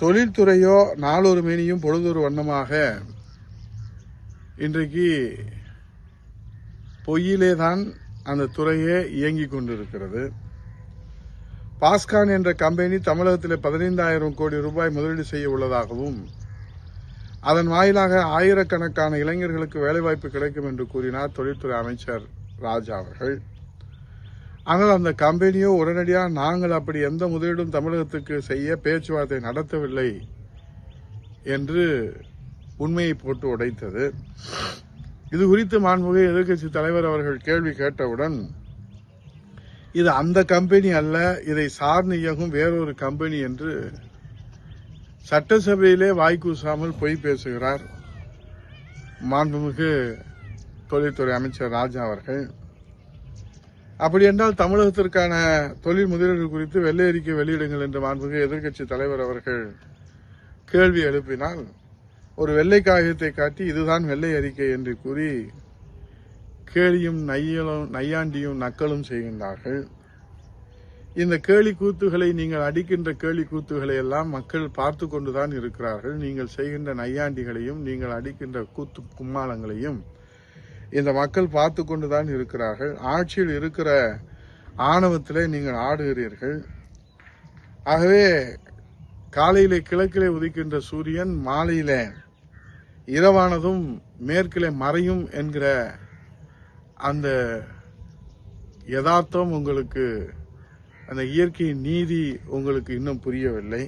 தொழில்துறையோ நாளொரு மேனியும் பொழுதொரு வண்ணமாக இன்றைக்கு பொய்யிலே தான் அந்த துறையே இயங்கிக் கொண்டிருக்கிறது. பாஸ்கான் என்ற கம்பெனி தமிழகத்தில் பதினைந்தாயிரம் கோடி ரூபாய் முதலீடு செய்ய உள்ளதாகவும் அதன் வாயிலாக ஆயிரக்கணக்கான இளைஞர்களுக்கு வேலைவாய்ப்பு கிடைக்கும் என்று கூறினார் தொழில்துறை அமைச்சர் ராஜா அவர்கள். ஆனால் அந்த கம்பெனியோ உடனடியாக நாங்கள் அப்படி எந்த முதலீடும் தமிழகத்துக்கு செய்ய பேச்சுவார்த்தை நடத்தவில்லை என்று உண்மையை போட்டு உடைத்தது. இது குறித்து மாண்புமிகு எதிர்க்கட்சி தலைவர் அவர்கள் கேள்வி கேட்டவுடன் இது அந்த கம்பெனி அல்ல இதை சார்ந்து இயங்கும் வேறொரு கம்பெனி என்று சட்டசபையிலே வாய்க்கூசாமல் பொய் பேசுகிறார் மாண்புமிகு தொழில்துறை அமைச்சர் ராஜா அவர்கள். அப்படி என்றால் தமிழகத்திற்கான தொழில் முதலீடு குறித்து வெள்ளை அறிக்கை வெளியிடுங்கள் என்று மாண்புமிகு எதிர்க்கட்சி தலைவர் அவர்கள் கேள்வி எழுப்பினால் ஒரு வெள்ளை காகிதத்தை காட்டி இதுதான் வெள்ளை அறிக்கை என்று கூறி கேலியும் நையலும் நையாண்டியும் நக்கலும் செய்கின்றார்கள். இந்த கேலி கூத்துகளை நீங்கள் அடிக்கின்ற கேலி கூத்துகளை எல்லாம் மக்கள் பார்த்து கொண்டுதான் இருக்கிறார்கள். நீங்கள் செய்கின்ற நையாண்டிகளையும் நீங்கள் அடிக்கின்ற கூத்து கும்மாளங்களையும் இந்த மக்கள் பார்த்து கொண்டு தான் இருக்கிறார்கள். ஆட்சியில் இருக்கிற ஆணவத்திலே நீங்கள் ஆடுகிறீர்கள். ஆகவே காலையிலே கிழக்கிலே உதிக்கின்ற சூரியன் மாலையிலே இரவானதும் மேற்கிலே மறையும் என்கிற அந்த யதார்த்தம் உங்களுக்கு அந்த இயற்கையின் நீதி உங்களுக்கு இன்னும் புரியவில்லை.